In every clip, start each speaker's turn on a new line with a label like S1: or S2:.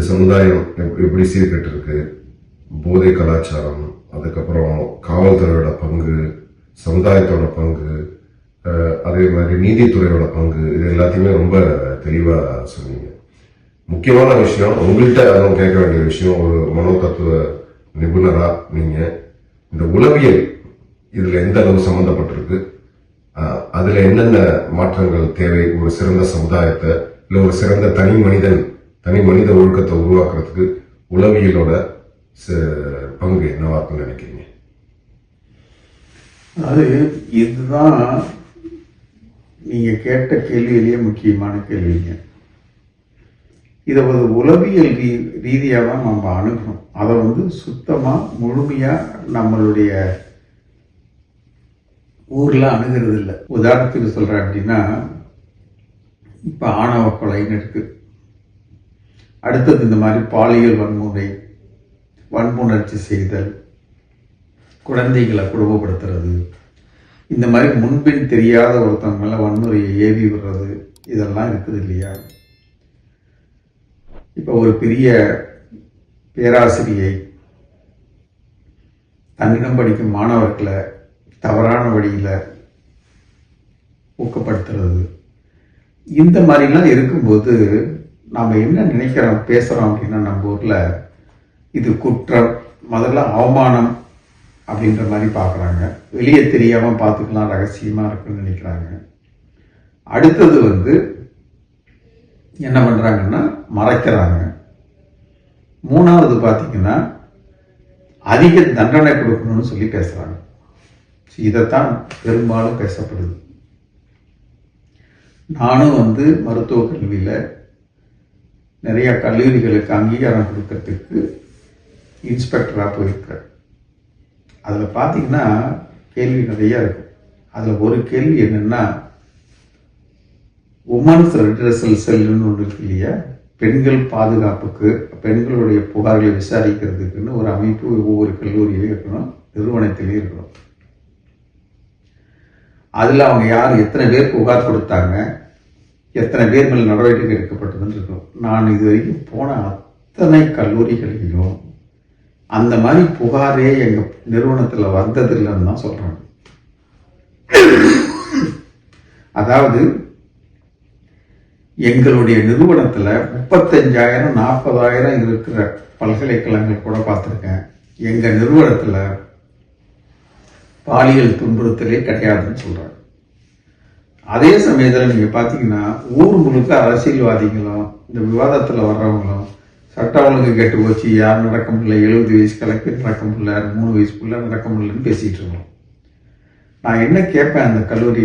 S1: சமுதாயம் எப்படி சீர்கெட்டு இருக்கு போதை கலாச்சாரம் அதுக்கப்புறம் காவல்துறையோட பங்கு சமுதாயத்தோட பங்கு அதே மாதிரி நீதித்துறையோட பங்கு இது எல்லாத்தையுமே ரொம்ப தெளிவாக சொன்னீங்க. முக்கியமான விஷயம் உங்கள்கிட்ட அதுவும் கேட்க வேண்டிய விஷயம் ஒரு மனோ தத்துவ நிபுணரா இந்த உளவியல் இதில் எந்த அளவு சம்மந்தப்பட்டிருக்கு அதில் என்னென்ன மாற்றங்கள் தேவை? ஒரு சிறந்த சமுதாயத்தை இல்லை ஒரு சிறந்த தனி மனிதன் தனி மனித ஒழுக்கத்தை உருவாக்குறதுக்கு உளவியலோட ச- பங்கு என்னவா இருக்குன்னு நினைக்கிறீங்க?
S2: அது இதுதான் நீங்க கேட்ட கேள்வியிலேயே முக்கியமான கேள்விங்க. இதை ஒரு உளவியல் ரீ ரீதியாக தான் நம்ம அணுகணும். அதை வந்து சுத்தமாக முழுமையாக நம்மளுடைய ஊரில் அணுகிறது இல்லை உதாரணத்துக்கு சொல்கிறேன் அப்படின்னா இப்போ ஆணவ கொலைன்னு இருக்குது அடுத்தது இந்த மாதிரி பாலியல் வன்முறை வன்புணர்ச்சி செய்தல் குழந்தைகளை குடும்பப்படுத்துறது இந்த மாதிரி முன்பின் தெரியாத ஒருத்தவங்க மேலே வன்முறையை ஏவி விடுறது இதெல்லாம் இருக்குது இல்லையா? இப்போ ஒரு பெரிய பேராசிரியை தன்னிடம் படிக்கும் மாணவர்களை தவறான வழியில் ஊக்கப்படுத்துறது. இந்த மாதிரிலாம் இருக்கும்போது நாம் என்ன நினைக்கிறோம் பேசுகிறோம் அப்படின்னா நம்ம ஊரில் இது குற்றம் முதல்ல அவமானம் அப்படின்ற மாதிரி பார்க்குறாங்க. வெளியே தெரியாமல் பார்த்துக்கலாம் ரகசியமாக இருக்குன்னு நினைக்கிறாங்க. அடுத்தது வந்து என்ன பண்ணுறாங்கன்னா மறைக்கிறாங்க. மூணாவது பார்த்தீங்கன்னா அதிக தண்டனை கொடுக்கணும்னு சொல்லி பேசுகிறாங்க இதைத்தான் பெரும்பாலும் பேசப்படுது. நானும் வந்து மருத்துவ கல்வியில் நிறைய கல்லூரிகளுக்கு அங்கீகாரம் கொடுக்கறதுக்கு இன்ஸ்பெக்டராக போயிருக்கிறேன் அதில் பார்த்தீங்கன்னா கேள்வி நிறைய இருக்கும். அதில் ஒரு கேள்வி என்னென்னா உமன்ஸ் ரெட்ரஸல் செல்லுன்னு ஒன்று இருக்கு இல்லையா? பெண்கள் பாதுகாப்புக்கு பெண்களுடைய புகார்களை விசாரிக்கிறதுக்குன்னு ஒரு அமைப்பு ஒவ்வொரு கல்லூரியிலையும் இருக்கணும் நிறுவனத்திலையும் இருக்கணும். அதில் அவங்க யார் எத்தனை பேர் புகார் கொடுத்தாங்க? எத்தனை பேர் மேல் நடவடிக்கை எடுக்கப்பட்டதுன்னு இருக்கும் நான் இது வரைக்கும் போன அத்தனை கல்லூரிகளிலும் அந்த மாதிரி புகாரே எங்கள் நிறுவனத்தில் வந்ததில்லைன்னு தான் சொல்கிறாங்க அதாவது எங்களுடைய நிறுவனத்தில் முப்பத்தஞ்சாயிரம் நாற்பதாயிரம் இருக்கிற பல்கலைக்கழகங்கள் கூட பார்த்துருக்கேன். எங்கள் நிறுவனத்தில் பாலியல் துன்புறுத்தலே கிடையாதுன்னு சொல்கிறாங்க அதே சமயத்தில் நீங்கள் பார்த்தீங்கன்னா ஊர் முழுக்க அரசியல்வாதிகளும் இந்த விவாதத்தில் வர்றவங்களும் சட்ட ஒழுங்கு கெட்டு போச்சு யார் நடக்க முடியல எழுபது வயசு கலக்கு நடக்க முடியல மூணு வயசுக்குள்ள நடக்க முடியலன்னு பேசிகிட்டு இருக்கோம். நான் என்ன கேட்பேன் அந்த கல்லூரி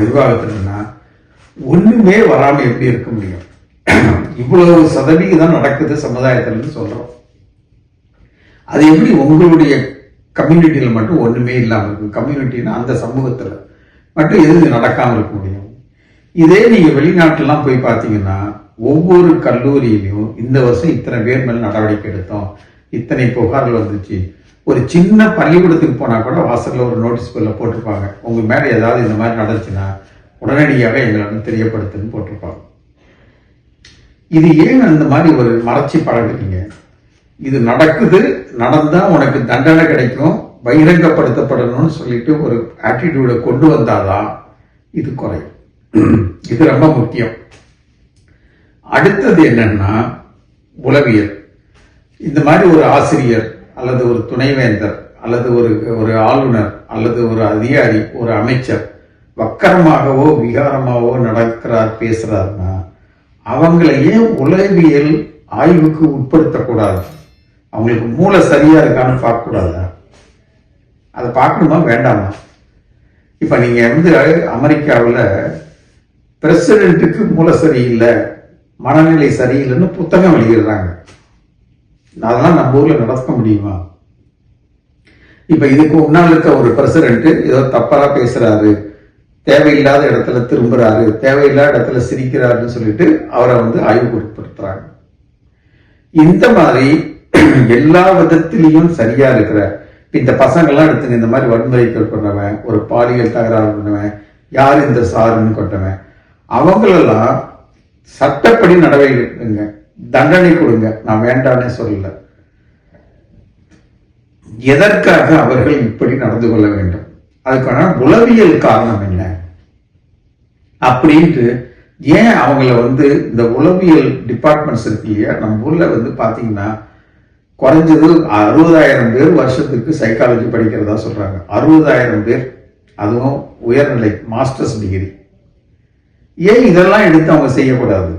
S2: நிர்வாகத்தில்னா ஒன்றுமே வராமல் எப்படி இருக்க முடியும்? இவ்வளவு சதவிகிதம் நடக்குது சமுதாயத்தில்னு சொல்கிறோம் அது எப்படி உங்களுடைய கம்யூனிட்டியில் மட்டும் ஒன்றுமே இல்லாமல் இருக்கு? கம்யூனிட்டின்னா அந்த சமூகத்தில். மட்டும் எதுவும் நடக்காமல் இருக்க முடியும் இதே நீங்கள் வெளிநாட்டிலாம் போய் பார்த்தீங்கன்னா ஒவ்வொரு கல்லூரியிலையும் இந்த வருஷம் இத்தனை பேர் மேல் நடவடிக்கை எடுத்தோம். இத்தனை புகார்கள் வந்துச்சு. ஒரு சின்ன பள்ளிக்கூடத்துக்கு போனால் கூட வாசலில் ஒரு நோட்டீஸ் போர்டில் போட்டிருப்பாங்க. உங்கள் மேலே ஏதாவது இந்த மாதிரி நடந்துச்சுன்னா உடனடியாக எங்களை வந்து தெரியப்படுத்துன்னு போட்டிருப்பாங்க. இது ஏன் அந்த மாதிரி ஒரு மறைச்சி பழகுறீங்க? இது நடக்குது நடந்தால் உனக்கு தண்டனை கிடைக்கும். பகிரங்கப்படுத்தப்படணும்னு சொல்லிட்டு ஒரு ஆட்டிடியூட கொண்டு வந்தாதான் இது குறையும். இது ரொம்ப முக்கியம். அடுத்தது என்னன்னா உளவியல். இந்த மாதிரி ஒரு ஆசிரியர் அல்லது ஒரு துணைவேந்தர் அல்லது ஒரு ஒரு ஆளுநர் அல்லது ஒரு அதிகாரி ஒரு அமைச்சர் வக்கரமாகவோ விகாரமாகவோ நடக்கிறார் பேசுகிறாருன்னா அவங்கள ஏன் உளவியல் ஆய்வுக்கு உட்படுத்தக்கூடாது. அவங்களுக்கு மூளை சரியா இருக்கான்னு பார்க்கக்கூடாதா? அதை பார்க்கணுமா? வேண்டாமா? இப்போ நீங்கள் வந்து அமெரிக்காவில் பிரசிடென்ட்டுக்கு மூளை சரியில்லை மனநிலை சரியில்லைன்னு புத்தகம் வெளியிடுறாங்க அதெல்லாம் நம்ம ஊரில் நடக்க முடியுமா? இப்போ இதுக்கு முன்னால் இருக்க ஒரு பிரசிடென்ட்டு ஏதோ தப்பாக பேசுகிறாரு தேவையில்லாத இடத்துல திரும்புகிறாரு தேவையில்லாத இடத்துல சிரிக்கிறாருன்னு சொல்லிட்டு அவரை வந்து ஆய்வுக்கு உட்படுத்துறாங்க இந்த மாதிரி எல்லா விதத்திலையும் சரியா இருக்கிற இந்த பசங்கள்லாம் எடுத்துங்க இந்த மாதிரி வன்முறைக்கு கொண்டவன் ஒரு பாலியல் தகராறு பண்ணவன் யார் இந்த சாருன்னு கொண்டவன் அவங்களெல்லாம் சட்டப்படி நடவடிக்கை எடுங்க தண்டனை கொடுங்க. நான் வேண்டானே சொல்லல. எதற்காக அவர்கள் இப்படி நடந்து கொள்ள வேண்டும்? அதுக்கான உளவியல் காரணம் என்ன? அப்படின்ட்டு ஏன் அவங்கள வந்து இந்த உளவியல் டிபார்ட்மெண்ட்ஸ் இருக்கு இல்லையா? நம்ம ஊர்ல வந்து பாத்தீங்கன்னா குறைஞ்சது அறுபதாயிரம் பேர் வருஷத்துக்கு சைக்காலஜி படிக்கிறதா சொல்றாங்க. அறுபதாயிரம் பேர். அதுவும் உயர்நிலை மாஸ்டர்ஸ் டிகிரி ஏன் இதெல்லாம் எடுத்து அவங்க செய்யக்கூடாது?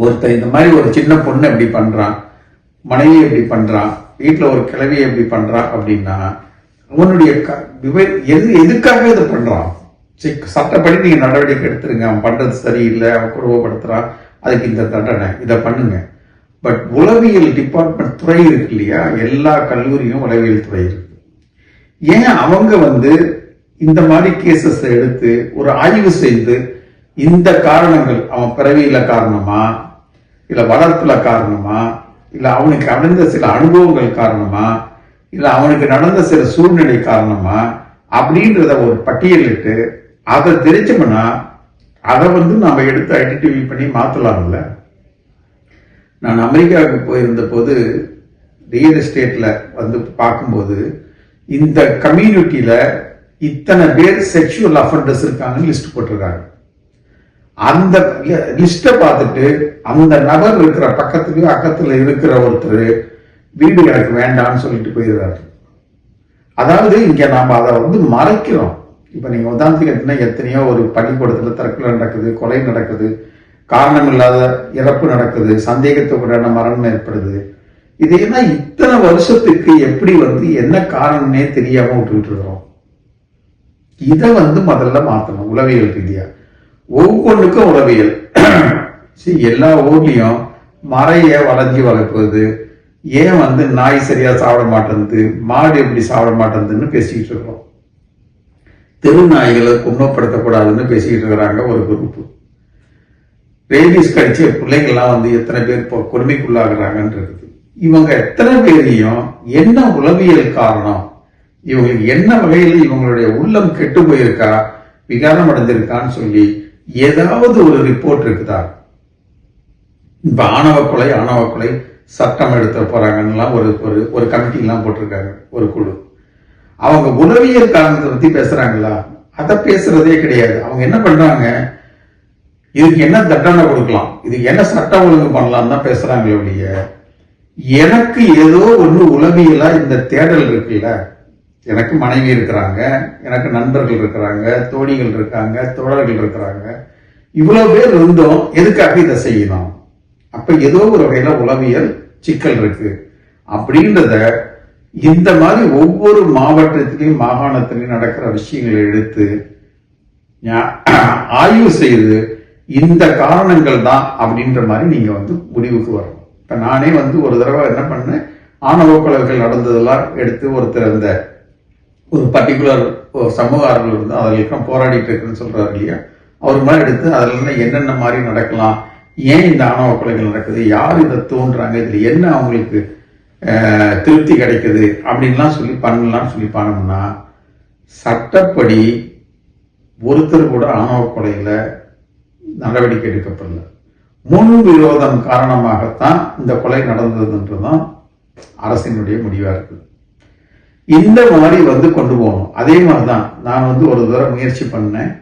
S2: ஒருத்தர் இந்த மாதிரி ஒரு சின்ன பொண்ணு எப்படி பண்றான் மனைவி எப்படி பண்றான் வீட்டில் ஒரு கிழவி எப்படி பண்றான் அப்படின்னா அவனுடைய க- எது எதுக்காக இதை பண்றான்? சரி, சட்டப்படி நீங்க நடவடிக்கை எடுத்துருங்க. அவன் பண்றது சரியில்லை அவன் குடும்பப்படுத்துறான். அதுக்கு இந்த தண்டனை. இதை பண்ணுங்க. பட் உளவியல் டிபார்ட்மெண்ட் துறை இருக்கு இல்லையா? எல்லா கல்லூரியும் உளவியல் துறை இருக்கு. ஏன் அவங்க வந்து இந்த மாதிரி கேசஸ் எடுத்து ஒரு ஆய்வு செய்து இந்த காரணங்கள் அவன் பிறவியில காரணமா? இல்ல வளர்ப்புல காரணமா? இல்ல அவனுக்கு அடைந்த சில அனுபவங்கள் காரணமா? இல்ல அவனுக்கு நடந்த சில சூழ்நிலை காரணமா? அப்படின்றத ஒரு பட்டியலிட்டு அதை தெரிஞ்சோம்னா அதை வந்து நம்ம எடுத்து ஐடென்டிஃபை பண்ணி மாத்தலாம்ல. நான் அமெரிக்காவுக்கு போயிருந்த போது ரியல் எஸ்டேட்டில் வந்து பார்க்கும்போது இந்த கம்யூனிட்டியில் இத்தனை பேர் செக்ஷுவல் அஃபண்டர்ஸ் இருக்காங்கன்னு லிஸ்ட் போட்டிருக்காங்க. அந்த லிஸ்ட்டை பார்த்துட்டு அந்த நபர் இருக்கிற பக்கத்துலயோ அக்கத்துல இருக்கிற ஒருத்தர் வீடு எனக்கு வேண்டாம்னு சொல்லிட்டு போயிடுறாரு. அதாவது இங்க நாம அதை வந்து மறைக்கிறோம். இப்ப நீங்க உதாரணத்துக்கு எத்தனையோ ஒரு பள்ளிக்கூடத்துல தற்கொலை நடக்குது கொலை நடக்குது. காரணம் இல்லாத இறப்பு நடக்குது சந்தேகத்துக்குடான மரணம் ஏற்படுது? இதையெல்லாம் இத்தனை வருஷத்துக்கு எப்படி வந்து என்ன காரணம்னே தெரியாம விட்டுக்கிட்டு இருக்கிறோம். இதை வந்து முதல்ல மாற்றணும் உளவியல் ரீதியா. ஒவ்வொன்றுக்கும் உளவியல். சரி எல்லா ஊர்லயும் மறைய வளைஞ்சி வளர்ப்பது ஏன் வந்து நாய் சரியா சாப்பிட மாட்டேங்குது மாடு எப்படி சாப்பிட மாட்டேங்குதுன்னு பேசிக்கிட்டு இருக்கிறோம். தெரு நாய்களை குணப்படுத்தக்கூடாதுன்னு பேசிக்கிட்டு இருக்கிறாங்க ஒரு குரூப்பு. ரேபிஸ் கடிச்ச பிள்ளைங்கள்லாம் வந்து எத்தனை பேர் இப்போ கொடுமைக்குள்ளாகிறாங்கன்றது. இவங்க எத்தனை பேரையும் என்ன உளவியல் காரணம்? இவங்களுக்கு என்ன வகையில் இவங்களுடைய உள்ளம் கெட்டு போயிருக்கா? விகாரம் அடைஞ்சிருக்கான்னு சொல்லி ஏதாவது ஒரு ரிப்போர்ட் இருக்குதா? இப்ப ஆணவ கொலை ஆணவ கொலை சட்டம் எடுத்து போறாங்கன்னுலாம் ஒரு ஒரு ஒரு கமிட்டிலாம் போட்டிருக்காங்க ஒரு குழு. அவங்க உளவியல் காரணத்தை பத்தி பேசுறாங்களா? அதை பேசுறதே கிடையாது. அவங்க என்ன பண்றாங்க? இதுக்கு என்ன தண்டனை கொடுக்கலாம்? இதுக்கு என்ன சட்டம் ஒழுங்கு பண்ணலாம் தான் பேசுறாங்களே ஒழிய எனக்கு ஏதோ ஒன்று உளவியலா இந்த தேடல் இருக்குல்ல? எனக்கு மனைவி இருக்கிறாங்க எனக்கு நண்பர்கள் இருக்கிறாங்க தோழிகள் இருக்காங்க தோழர்கள் இருக்கிறாங்க. இவ்வளவு பேர் இருந்தோம் எதுக்காக இதை செய்யணும்? அப்ப ஏதோ ஒரு வகையில உளவியல் சிக்கல் இருக்கு. அப்படின்றத இந்த மாதிரி ஒவ்வொரு மாவட்டத்திலையும் மாகாணத்திலையும் நடக்கிற விஷயங்களை எடுத்து ஆய்வு செய்து இந்த காரணங்கள் தான் அப்படின்ற மாதிரி நீங்கள் வந்து முடிவுக்கு வரணும். இப்போ நானே வந்து ஒரு தடவை என்ன பண்ணேன்? ஆணவ கொலைகள் நடந்ததெல்லாம் எடுத்து ஒருத்தர் அந்த ஒரு பர்டிகுலர் சமூக ஆர்வலர் இருந்து அதற்கெல்லாம் போராடிட்டு இருக்குன்னு சொல்கிறார் இல்லையா? அவர் மாதிரி எடுத்து அதில் என்னென்ன மாதிரி நடக்கலாம்? ஏன் இந்த ஆணவ கொலைகள் நடக்குது? யார் இதை தோன்றாங்க? இதில் என்ன அவங்களுக்கு திருப்தி கிடைக்குது? அப்படின்லாம் சொல்லி பண்ணலாம்னு சொல்லி பண்ணோம்னா சட்டப்படி ஒருத்தர் கூட ஆணவ கொலையில் நடவடிக்கை எடுக்கப்படல. முன் விரோதம் காரணமாகத்தான் இந்த கொலை நடந்ததுன்றதுதான் அரசினுடைய முடிவாக இருக்குது இந்த மாதிரி வந்து கொண்டு போகணும். அதே மாதிரிதான் நான் வந்து ஒரு தடவை முயற்சி பண்ணேன்.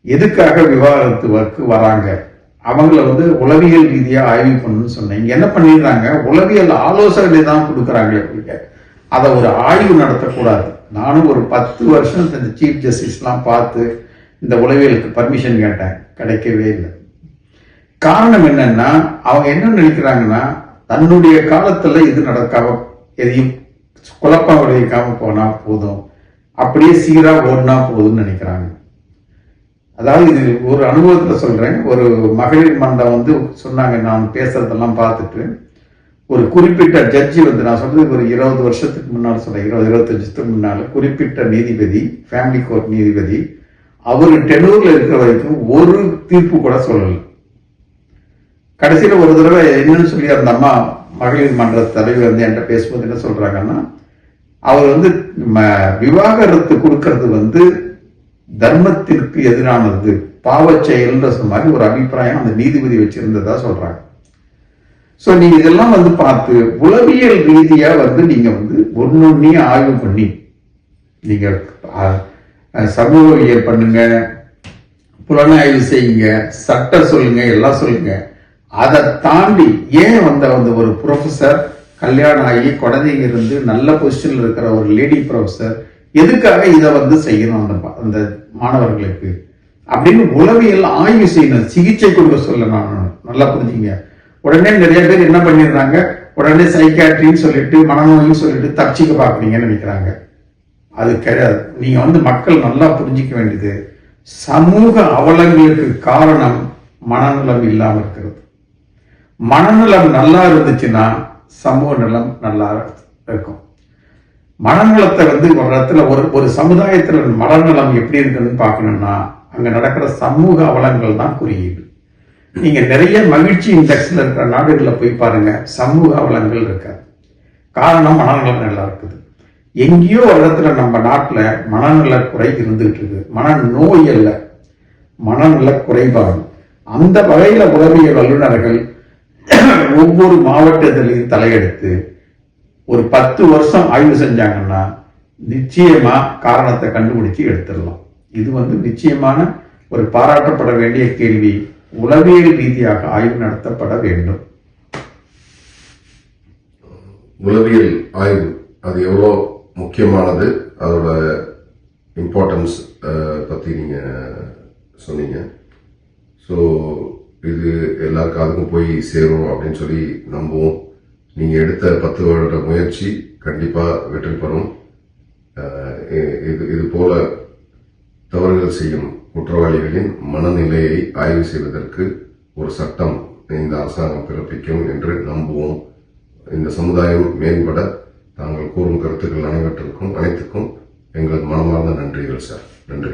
S2: எதுக்காக விவாகரத்துக்கு வராங்க? அவங்கள வந்து உளவியல் ரீதியாக ஆய்வு பண்ணணும்னு சொன்னேன். இங்கே என்ன பண்ணிடுறாங்க? உளவியல் ஆலோசனை தான் கொடுக்குறாங்களே அப்படிங்க அதை ஒரு ஆய்வு நடத்தக்கூடாது. நானும் ஒரு பத்து வருஷம் இந்த சீஃப் ஜஸ்டிஸ்லாம் பார்த்து இந்த உளவியலுக்கு பர்மிஷன் கேட்டேன் கிடைக்கவே இல்லை. காரணம் என்னன்னா அவங்க என்ன நினைக்கிறாங்கன்னா தன்னுடைய காலத்துல இது நடக்காம எதையும் குழப்பம் விளைவிக்காம போனா போதும். அப்படியே சீரா ஓடினா போதும்னு நினைக்கிறாங்க. அதாவது இது ஒரு அனுபவத்துல சொல்றேன். ஒரு மகளிர் மன்றம் வந்து சொன்னாங்க நான் பேசுறதெல்லாம் பார்த்துட்டு. ஒரு குறிப்பிட்ட ஜட்ஜி வந்து நான் சொல்றது ஒரு இருபது வருஷத்துக்கு முன்னால் சொல்றேன். இருபது இருபத்தஞ்சு வருஷத்துக்கு முன்னால குறிப்பிட்ட நீதிபதி ஃபேமிலி கோர்ட் நீதிபதி அவர் டெனூர்ல இருக்கிற வரைக்கும் ஒரு தீர்ப்பு கூட சொல்லல. கடைசியில ஒரு தடவை என்னன்னு சொல்லி அந்த அம்மா மகளிர் மன்ற தலைவர் வந்து என்கிட்ட பேசும்போது என்ன சொல்றாங்கன்னா அவர் வந்து ம- விவாகரத்து கொடுக்கறது வந்து தர்மத்திற்கு எதிரானது பாவச் செயல்ன்ற மாதிரி ஒரு அபிப்பிராயம் அந்த நீதிபதி வச்சிருந்ததா சொல்றாங்க. ஸோ நீங்க இதெல்லாம் வந்து பார்த்து உளவியல் ரீதியா வந்து நீங்க வந்து ஒன்னொன்னே ஆய்வு பண்ணி நீங்க சமூகவியல் பண்ணுங்க. புலனாய்வு செய்யுங்க. சட்டம் சொல்லுங்க. எல்லாம் சொல்லுங்க. அதை தாண்டி ஏன் வந்த அந்த ஒரு ப்ரொஃபசர் கல்யாணம் ஆகி குழந்தைங்க இருந்து நல்ல பொசிஷனில் இருக்கிற ஒரு லேடி ப்ரொஃபசர் எதுக்காக இதை வந்து செய்யணும் அந்த ப- அந்த மாணவர்களுக்கு? அப்படின்னு உளவியல் ஆய்வு செய்யணும். சிகிச்சை கொடுக்க சொல்ல நான் நல்லா புரிஞ்சுங்க. உடனே நிறைய பேர் என்ன பண்ணிடுறாங்க? உடனே சைக்காட்ரின்னு சொல்லிட்டு மனநோயின்னு சொல்லிட்டு தப்பிச்சுக்க பார்க்குறீங்கன்னு நினைக்கிறாங்க. அது கிடையாது. நீங்கள் வந்து மக்கள் நல்லா புரிஞ்சிக்க வேண்டியது சமூக அவலங்களுக்கு காரணம் மனநலம் இல்லாமல் இருக்கிறது. மனநலம் நல்லா இருந்துச்சுன்னா சமூக நலம் நல்லா இருக்கும். மனநலத்தை வந்து ஒரு இடத்துல ஒரு ஒரு சமுதாயத்தில் மனநலம் எப்படி இருக்குதுன்னு பார்க்கணும்னா அங்கே நடக்கிற சமூக அவலங்கள் தான் குறியீடு. நீங்கள் நிறைய மகிழ்ச்சி இண்டெக்ஸில் இருக்கிற நாடுகளில் போய் பாருங்கள் சமூக அவலங்கள் இருக்காது. காரணம் மனநலம் நல்லா இருக்குது. எங்கேயோ இடத்துல நம்ம நாட்டில் மனநலக்குறை இருந்துகிட்டு இருந்துட்டு இருக்கு மனநோய் அல்ல. மனநல குறைபாடு. அந்த வகையில் உளவியல் வல்லுநர்கள் ஒவ்வொரு மாவட்டத்திலையும் தலையெடுத்து ஒரு பத்து வருஷம் ஆய்வு செஞ்சாங்கன்னா நிச்சயமா காரணத்தை கண்டுபிடிச்சு எடுத்துடலாம். இது வந்து நிச்சயமான ஒரு பாராட்டப்பட வேண்டிய கேள்வி. உளவியல் ரீதியாக ஆய்வு நடத்தப்பட வேண்டும்.
S1: உளவியல் ஆய்வு. அது எவ்வளோ முக்கியமானது. அதோட இம்பார்ட்டன்ஸ் பற்றி நீங்கள் சொன்னீங்க. ஸோ இது எல்லா காதுக்கும் போய் சேரும் அப்படின்னு சொல்லி நம்புவோம். நீங்கள் எடுத்த பத்து வருட முயற்சி கண்டிப்பாக வெற்றி பெறும். இது இது போல தவறுகள் செய்யும் குற்றவாளிகளின் மனநிலையை ஆய்வு செய்வதற்கு ஒரு சட்டம் இந்த அரசாங்கம் பிறப்பிக்கும் என்று நம்புவோம். இந்த சமுதாயம் மேம்பட தாங்கள் கூறும் கருத்துக்கள் அனைவற்றுக்கும் அனைத்துக்கும் எங்கள் மனமார்ந்த நன்றிகள் சார். நன்றி.